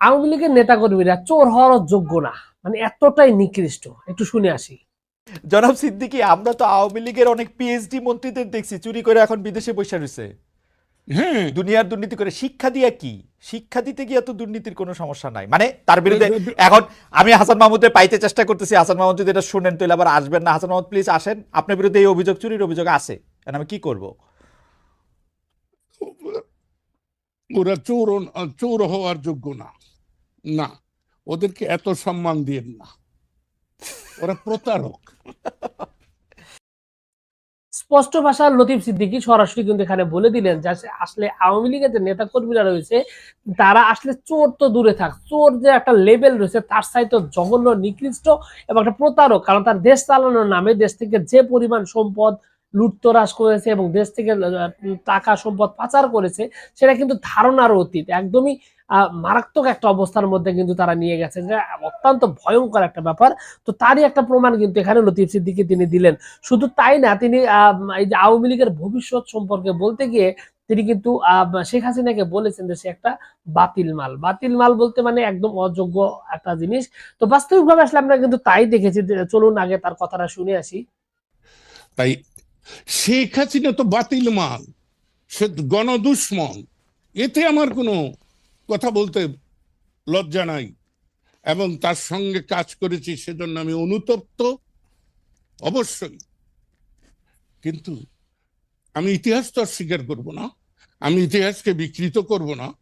আওয়ামী লীগের নেতাকর্মীরা চোর হওয়ার যোগ্য না। মানে এতটাই নিকৃষ্ট। একটু শুনে আসি। জনাব সিদ্দিকী আমরা তো আওয়ামী লীগের অনেক পিএইচডি মন্ত্রীদের দেখছি চুরি করে এখন বিদেশে বসে রয়েছে। হ্যাঁ দুনিয়ার দুর্নীতি করে শিক্ষা দিয়া কি? শিক্ষা দিতে গিয়ে তো দুর্নীতির কোনো সমস্যা নাই। মানে তার বিরুদ্ধে এখন আমি হাসান মাহমুদের পাইতে চেষ্টা করতেছি। হাসান মাহমুদ যদি এটা শুনেন তাহলে আবার আসবেন না। হাসান মাহমুদ প্লিজ আসেন। আপনার বিরুদ্ধে এই অভিযোগ চুরির অভিযোগ আছে। এখন আমি কি করব? ওরা চোর চোর হওয়ার যোগ্য না। না, ওদেরকে এত সম্মান দিয়ে না। ওরা প্রতারক। স্পষ্ট ভাষার লতিফ সিদ্দিকী সরাসরি কিন্তু এখানে বলে দিলেন যে আসলে- আসলে আওয়ামী লীগের যে নেতা কর্মীরা রয়েছে, তারা আসলে চোর তো দূরে থাক। চোর যে একটা লেভেল রয়েছে, তার সাইতে জঘন্য, নিকৃষ্ট এবং একটা প্রতারক। কারণ তার দেশ চালানোর নামে দেশ থেকে যে পরিমাণ সম্পদ লুটতরাজ করেছে এবং দেশ থেকে টাকা, সম্পদ পাচার করেছে, সেটা কিন্তু ধারণার অতীত। একদমই মারাত্মক একটা অবস্থার মধ্যে কিন্তু তারা নিয়ে গেছে, যে অত্যন্ত ভয়ঙ্কর একটা ব্যাপার। তো তারই একটা প্রমাণ কিন্তু এখানে লতিফ সিদ্দিকী তিনি দিলেন। শুধু তাই না, তিনি এই যে আওয়ামী লীগের ভবিষ্যৎ সম্পর্কে বলতে গিয়ে তিনি কিন্তু শেখ হাসিনাকে বলেছেন যে সে একটা বাতিল মাল। বাতিল মাল বলতে মানে একদম অযোগ্য একটা জিনিস। তো বাস্তবিকভাবে আসলে আমরা কিন্তু তাই দেখেছি। চলুন আগে তার কথাটা শুনে আসি। তাই শেখ হাসিনা তো বাতিল মাল, সে গণদুশ্মন। এতে আমার কোনো কথা বলতে লজ্জা নাই। এবং তার সঙ্গে কাজ করেছি, সেজন্য আমি অনুতপ্ত, অবশ্যই। কিন্তু আমি ইতিহাস তো আর স্বীকার করব না। আমি ইতিহাসকে বিকৃত করব না।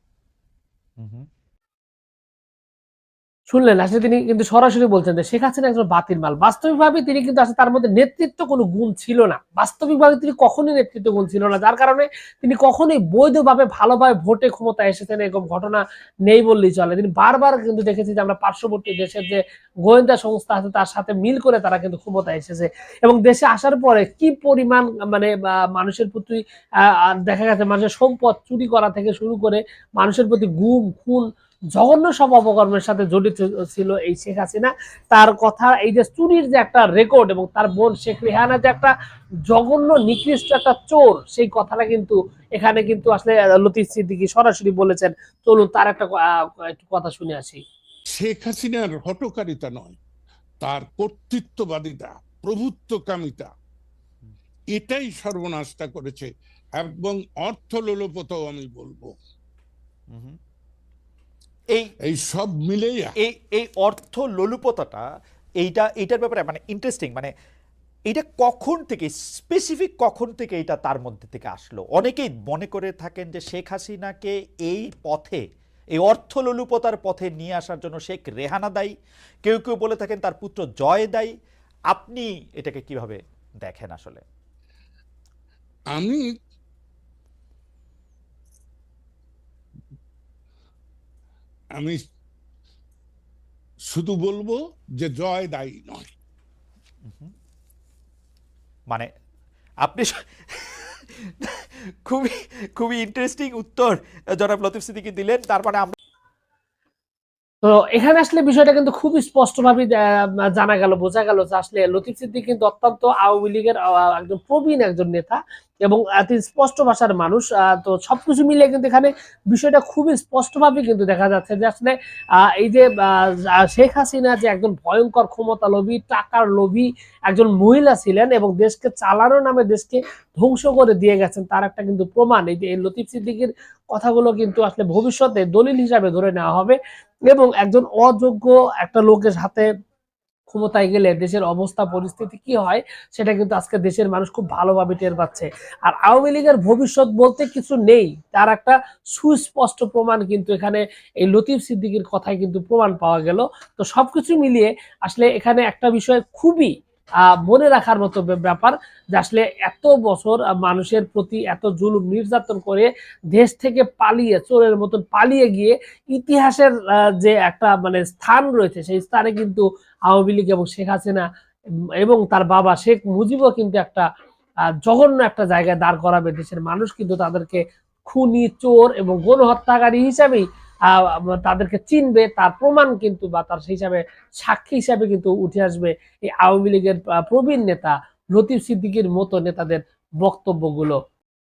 শুনলেন আসলে তিনি কিন্তু সরাসরি বলছেন যে শেখ হাসিনা একজন বাতিল মাল। বাস্তবিকভাবে তিনি কিন্তু আসলে তার মধ্যে নেতৃত্ব কোনো গুণ ছিল না। বাস্তবিকভাবে তিনি কখনোই নেতৃত্ব গুণ ছিল না, যার কারণে তিনি কখনোই বৈধভাবে, ভালোভাবে ভোটে ক্ষমতায় এসেছেন এরকম ঘটনা নেই বললেই চলে। তিনি বারবার কিন্তু দেখেছি যে আমরা পার্শ্ববর্তী দেশের যে গোয়েন্দা সংস্থা আছে, তার সাথে মিল করে তারা কিন্তু ক্ষমতায় এসেছে। এবং দেশে আসার পরে কি পরিমাণ মানে মানুষের প্রতি দেখা গেছে মানুষের সম্পদ চুরি করা থেকে শুরু করে মানুষের প্রতি গুম, খুন জঘন্য সব অপকর্মের সাথে জড়িত ছিল এই শেখ হাসিনা। তার কথা এই যে চুরির যে একটা রেকর্ড এবং তার বোন শেখ রেহানা যে একটা জঘন্য নিকৃষ্ট একটা চোর সেই কথাটা কিন্তু এখানে কিন্তু আসলে লতিফ সিদ্দিকি সরাসরি বলেছেন। চলুন তার একটা একটু কথা শুনে আসি। শেখ হাসিনার হটকারিতা নয় তার কর্তৃত্ববাদিতা প্রভুত্বকামিতা। এটাই সর্বনাশটা করেছে এবং অর্থ লোলপতাও আমি বলব। এই এই সব মিলেই এই এই অর্থ লোলুপতাটা এইটা এইটার ব্যাপারে মানে ইন্টারেস্টিং মানে এটা কখন থেকে স্পেসিফিক কখন থেকে এটা তার মধ্যে থেকে আসলো? অনেকেই মনে করে থাকেন যে শেখ হাসিনাকে এই পথে এই অর্থ লোলুপতার পথে নিয়ে আসার জন্য শেখ রেহানা দায়ী কেউ কেউ বলে থাকেন তার পুত্র জয় দায়ী। আপনি এটাকে কীভাবে দেখেন আসলে? আমি আমি শুধু বলব যে জয় দায়ী নয়। মানে আপনি খুবই খুবই ইন্টারেস্টিং উত্তর জনাব লতিফ সিদ্দিকী দিলেন। তার মানে আমরা তো এখানে আসলে বিষয়টা কিন্তু খুবই স্পষ্টভাবে আহ, জানা গেল বোঝা গেল যে আসলে লতিফ সিদ্দিক কিন্তু অত্যন্ত আওয়ামী লীগের আহ, একজন প্রবীণ একজন নেতা। এবং এত স্পষ্ট ভাষার মানুষ তো সবকিছু মিলিয়ে কিন্তু এখানে বিষয়টা খুবই স্পষ্টভাবে কিন্তু দেখা যাচ্ছে যে আসলে এই যে শেখ হাসিনা যে একজন ভয়ঙ্কর ক্ষমতা লোভী, টাকার লোভী একজন মহিলা ছিলেন এবং দেশকে চালানোর নামে দেশকে ধ্বংস করে দিয়ে গেছেন, তার একটা কিন্তু প্রমাণ। এই যে, এই লতিফ সিদ্দিকের কথাগুলো কিন্তু আসলে ভবিষ্যতে দলিল হিসাবে ধরে নেওয়া হবে এবং একজন অযোগ্য একটা লোকের হাতে ক্ষমতায় গেলে দেশের অবস্থা পরিস্থিতি কি হয় সেটা কিন্তু আজকে দেশের মানুষ খুব ভালোভাবে টের পাচ্ছে। আর আওয়ামী লীগের ভবিষ্যৎ বলতে কিছু নেই। তার একটা সুস্পষ্ট প্রমাণ কিন্তু এখানে এই লতিফ সিদ্দিকির কথায় কিন্তু প্রমাণ পাওয়া গেল। তো সবকিছু মিলিয়ে আসলে এখানে একটা বিষয় খুবই মনে রাখার মতো ব্যাপার যে আসলে এত বছর মানুষের প্রতি এত জুলুম, নির্যাতন করে দেশ থেকে পালিয়ে, চোরের মতন পালিয়ে গিয়ে ইতিহাসের যে একটা মানে স্থান রয়েছে, সেই স্থানে কিন্তু আওয়ামী লীগ এবং শেখ হাসিনা এবং তার বাবা শেখ মুজিবও কিন্তু একটা জঘন্য একটা জায়গায় দাঁড় করাবে। দেশের মানুষ কিন্তু তাদেরকে খুনি, চোর এবং গণহত্যাকারী হিসাবেই তাদেরকে চিনবে, তার প্রমাণ কিন্তু বা তার সেই হিসাবে সাক্ষী হিসাবে কিন্তু উঠে আসবে এই আওয়ামী লীগের প্রবীণ নেতা লতিফ সিদ্দিকির মতো নেতাদের বক্তব্যগুলো।